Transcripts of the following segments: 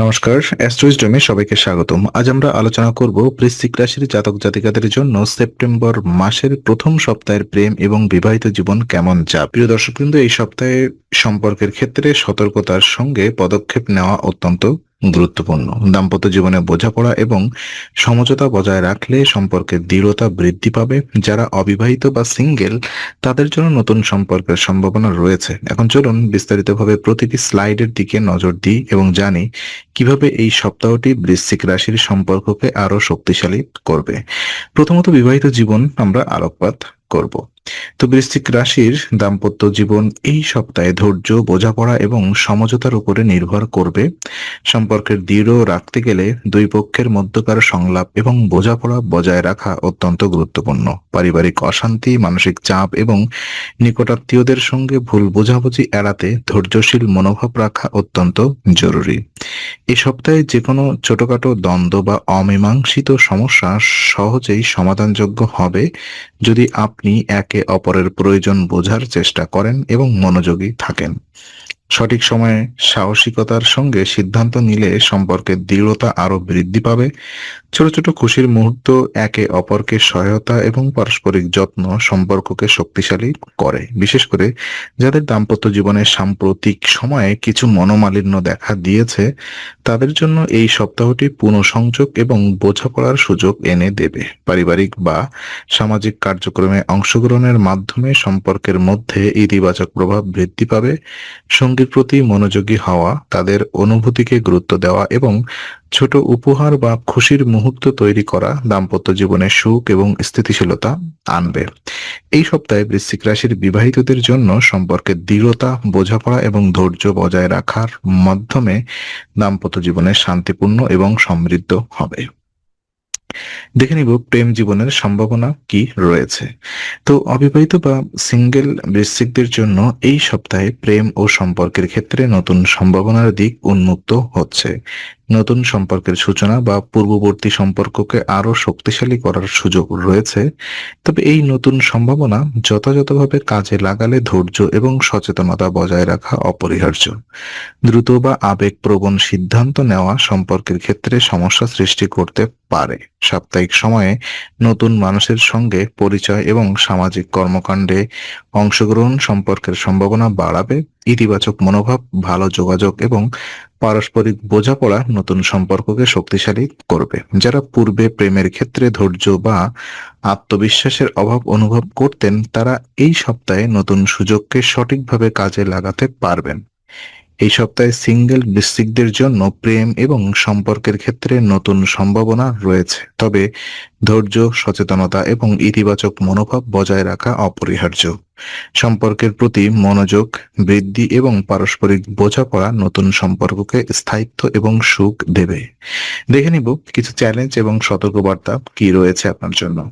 নমস্কার, অ্যাস্ট্রোইজডমে সবাইকে স্বাগতম। আজ আমরা আলোচনা করব বৃশ্চিক রাশির জাতক জাতিকাদের জন্য সেপ্টেম্বর মাসের প্রথম সপ্তাহের প্রেম এবং বিবাহিত জীবন কেমন যা প্রিয় দর্শকবৃন্দ, এই সপ্তাহে সম্পর্কের ক্ষেত্রে সতর্কতার সঙ্গে পদক্ষেপ নেওয়া অত্যন্ত গুরুত্বপূর্ণ। দাম্পত্য জীবনে বোঝাপড়া এবং সমঝোতা বজায় রাখলে সম্পর্কের দৃঢ়তা বৃদ্ধি পাবে। যারা অবিবাহিত বা সিঙ্গেল, তাদের জন্য নতুন সম্পর্কের সম্ভাবনা রয়েছে। এখন চলুন বিস্তারিতভাবে প্রতিটি স্লাইডের দিকে নজর দিই এবং জানি কীভাবে এই সপ্তাহটি বৃশ্চিক রাশির সম্পর্ককে আরও শক্তিশালী করবে। প্রথমত বিবাহিত জীবন আমরা আলোকপাত। করব। তো বৃশ্চিক রাশির দাম্পত্য জীবন এই সপ্তাহে ধৈর্য, বোঝাপড়া এবং সমঝোতার উপরে নির্ভর করবে। সম্পর্কের দৃঢ় রাখতে গেলে দুই পক্ষের মধ্যকার সংলাপ এবং বোঝাপড়া বজায় রাখা অত্যন্ত গুরুত্বপূর্ণ। পারিবারিক অশান্তি, মানসিক চাপ এবং নিকটাত্মীয়দের সঙ্গে ভুল বোঝাবুঝি এড়াতে ধৈর্যশীল মনোভাব রাখা অত্যন্ত জরুরি। এই সপ্তাহে যে কোনো ছোটখাটো দ্বন্দ্ব বা অমীমাংসিত সমস্যা সহজেই সমাধানযোগ্য হবে যদি আপনি একে অপরের প্রয়োজন বোঝার চেষ্টা করেন এবং মনোযোগী থাকেন। সঠিক সময়ে সাহসিকতার সঙ্গে সিদ্ধান্ত নিলে সম্পর্কের দৃঢ়তা আরও বৃদ্ধি পাবে। ছোট ছোট খুশির মুহূর্ত একে অপরকে সহায়তা এবং পারস্পরিক যত্ন সম্পর্ককে শক্তিশালী করে। বিশেষ করে যাদের দাম্পত্য জীবনের সাম্প্রতিক সময়ে কিছু মনোমালিন্য দেখা দিয়েছে, তাদের জন্য এই সপ্তাহটি পুনঃসংযোগ এবং বোঝাপড়ার সুযোগ এনে দেবে। পারিবারিক বা সামাজিক কার্যক্রমে অংশগ্রহণের মাধ্যমে সম্পর্কের মধ্যে ইতিবাচক প্রভাব বৃদ্ধি পাবে। সঙ্গীর প্রতি মনোযোগী হওয়া, তাদের অনুভূতিকে গুরুত্ব দেওয়া এবং ছোট উপহার বা খুশির মুহূর্ত তৈরি করা দাম্পত্য জীবনে সুখ এবং স্থিতিশীলতা আনবে। এই সপ্তাহে বৃশ্চিক রাশির বিবাহিতদের জন্য সম্পর্কে দৃঢ়তা, বোঝাপড়া এবং ধৈর্য বজায় রাখার মাধ্যমে দাম্পত্য জীবনে শান্তিপূর্ণ এবং সমৃদ্ধ হবে। দেখে নিব প্রেম জীবনের সম্ভাবনা কি রয়েছে। তো অবিবাহিত বা সিঙ্গেল বৃশ্চিকদের জন্য এই সপ্তাহে প্রেম ও সম্পর্কের ক্ষেত্রে নতুন সম্ভাবনার দিক উন্মুক্ত হচ্ছে। নতুন সম্পর্কের সূচনা বা পূর্ববর্তী সম্পর্ককে আরও শক্তিশালী করার সুযোগ রয়েছে। তবে এই নতুন সম্ভাবনা যথাযথভাবে কাজে লাগালে ধৈর্য এবং সচেতনতা বজায় রাখা অপরিহার্য। দ্রুত বা আবেগপ্রবণ সিদ্ধান্ত নেওয়া সম্পর্কের ক্ষেত্রে সমস্যা সৃষ্টি করতে পারে। সাপ্তাহিক সময়ে নতুন মানুষের সঙ্গে পরিচয় এবং সামাজিক কর্মকাণ্ডে অংশগ্রহণ সম্পর্কের সম্ভাবনা বাড়াবে। ইতিবাচক মনোভাব, ভালো যোগাযোগ এবং পারস্পরিক বোঝাপড়া নতুন সম্পর্ককে শক্তিশালী করবে। যারা পূর্বে প্রেমের ক্ষেত্রে ধৈর্য বা আত্মবিশ্বাসের অভাব অনুভব করতেন, তারা এই সপ্তাহে নতুন সুযোগকে সঠিকভাবে কাজে লাগাতে পারবেন। এই সপ্তাহে সিঙ্গেল বৃশ্চিকদের জন্য প্রেম এবং সম্পর্কের ক্ষেত্রে নতুন সম্ভাবনা রয়েছে। তবে ধৈর্য, সচেতনতা এবং ইতিবাচক মনোভাব বজায় রাখা অপরিহার্য। সম্পর্কের প্রতি মনোযোগ, বৃদ্ধি এবং পারস্পরিক বোঝাপড়া নতুন সম্পর্ককে স্থায়িত্ব এবং সুখ দেবে। দেখে নিব কিছু চ্যালেঞ্জ এবং সতর্কবার্তা কি রয়েছে আপনার জন্য।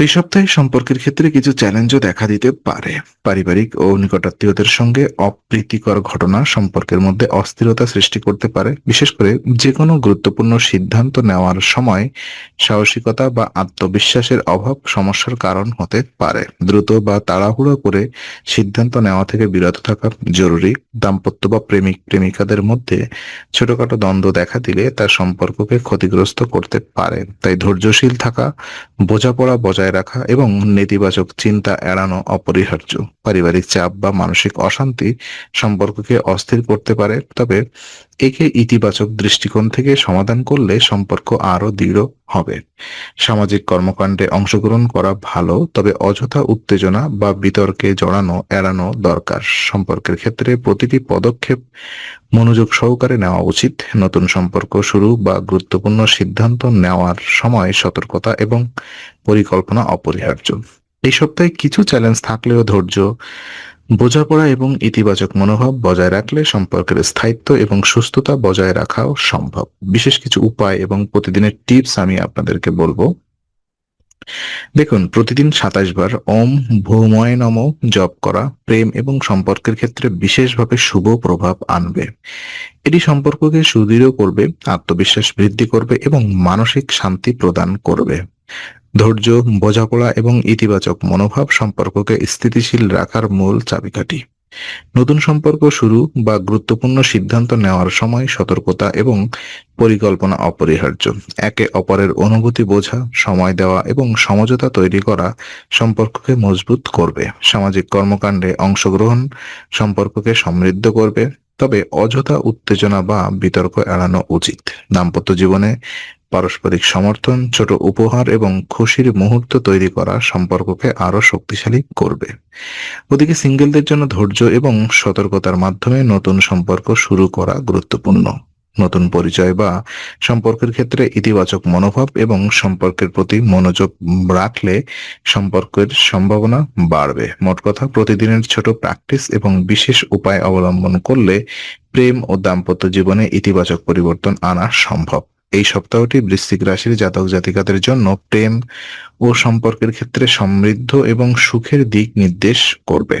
এই সপ্তাহে সম্পর্কের ক্ষেত্রে কিছু চ্যালেঞ্জও দেখা দিতে পারে। পারিবারিক ও নিকটাত্মীয়দের সঙ্গে অপ্রীতিকর ঘটনা সম্পর্কের মধ্যে অস্থিরতা সৃষ্টি করতে পারে। বিশেষ করে যে কোনো গুরুত্বপূর্ণ সিদ্ধান্ত নেওয়ার সময় সাহসিকতা বা আত্মবিশ্বাসের অভাব সমস্যার কারণ হতে পারে। দ্রুত বা তাড়াহুড়ো করে সিদ্ধান্ত নেওয়া থেকে বিরত থাকা জরুরি। দাম্পত্য বা প্রেমিক, প্রেমিকাদের মধ্যে ছোটখাটো দ্বন্দ্ব দেখা দিলে তার সম্পর্ককে ক্ষতিগ্রস্ত করতে পারে। তাই ধৈর্যশীল থাকা, বোঝাপড়া বজায় রাখা এবং নেতিবাচক চিন্তা এড়ানো অপরিহার্য। পারিবারিক চাপ বা মানসিক অশান্তি সম্পর্ককে অস্থির করতে পারে, তবে একে ইতিবাচক দৃষ্টিকোণ থেকে সমাধান করলে সম্পর্ক আরও দৃঢ় হবে। সামাজিক কর্মকাণ্ডে অংশগ্রহণ করা ভালো, তবে অযথা উত্তেজনা বা বিতর্কে জড়ানো, এড়ানো দরকার। সম্পর্কের ক্ষেত্রে প্রতিটি পদক্ষেপ মনোযোগ সহকারে নেওয়া উচিত। নতুন সম্পর্ক শুরু বা গুরুত্বপূর্ণ সিদ্ধান্ত নেওয়ার সময় সতর্কতা এবং পরিকল্পনা অপরিহার্য। এই সপ্তাহে কিছু চ্যালেঞ্জ থাকলেও ধৈর্য বোঝাপড়া এবং ইতিবাচক মনোভাব বজায় রাখলে সম্পর্কের স্থায়িত্ব এবং সুস্থতা বজায় রাখাও সম্ভব। বিশেষ কিছু উপায় এবং প্রতিদিনের টিপস আমি আপনাদেরকে বলব। দেখুন, প্রতিদিন সাতাশ বার ওম ভূময় নম জপ করা প্রেম এবং সম্পর্কের ক্ষেত্রে বিশেষভাবে শুভ প্রভাব আনবে। এটি সম্পর্ককে সুদৃঢ় করবে, আত্মবিশ্বাস বৃদ্ধি করবে এবং মানসিক শান্তি প্রদান করবে। ধৈর্য, বোঝাপড়া এবং ইতিবাচক মনোভাব সম্পর্ককে স্থিতিশীল রাখার মূল চাবিকাঠি। নতুন সম্পর্ক শুরু বা গুরুত্বপূর্ণ সিদ্ধান্ত নেওয়ার সময় সতর্কতা এবং পরিকল্পনা অপরিহার্য। একে অপরের অনুভূতি বোঝা, সময় দেওয়া এবং সমঝোতা তৈরি করা সম্পর্ককে মজবুত করবে। সামাজিক কর্মকাণ্ডে অংশগ্রহণ সম্পর্ককে সমৃদ্ধ করবে। তবে অযথা উত্তেজনা বা বিতর্ক এড়ানো উচিত। দাম্পত্য জীবনে পারস্পরিক সমর্থন, ছোট উপহার এবং খুশির মুহূর্ত তৈরি করা সম্পর্ককে আরও শক্তিশালী করবে। ওদিকে সিঙ্গেলদের জন্য ধৈর্য এবং সতর্কতার মাধ্যমে নতুন সম্পর্ক শুরু করা গুরুত্বপূর্ণ। নতুন পরিচয় বা সম্পর্কের ক্ষেত্রে ইতিবাচক মনোভাব এবং সম্পর্কের প্রতি মনোযোগ রাখলে সম্পর্কের সম্ভাবনা বাড়বে। মোট কথা, প্রতিদিনের ছোট প্র্যাকটিস এবং বিশেষ উপায় অবলম্বন করলে প্রেম ও দাম্পত্য জীবনে ইতিবাচক পরিবর্তন আনা সম্ভব। এই সপ্তাহটি বৃশ্চিক রাশির জাতক জাতিকাদের জন্য প্রেম ও সম্পর্কের ক্ষেত্রে সমৃদ্ধ এবং সুখের দিক নির্দেশ করবে।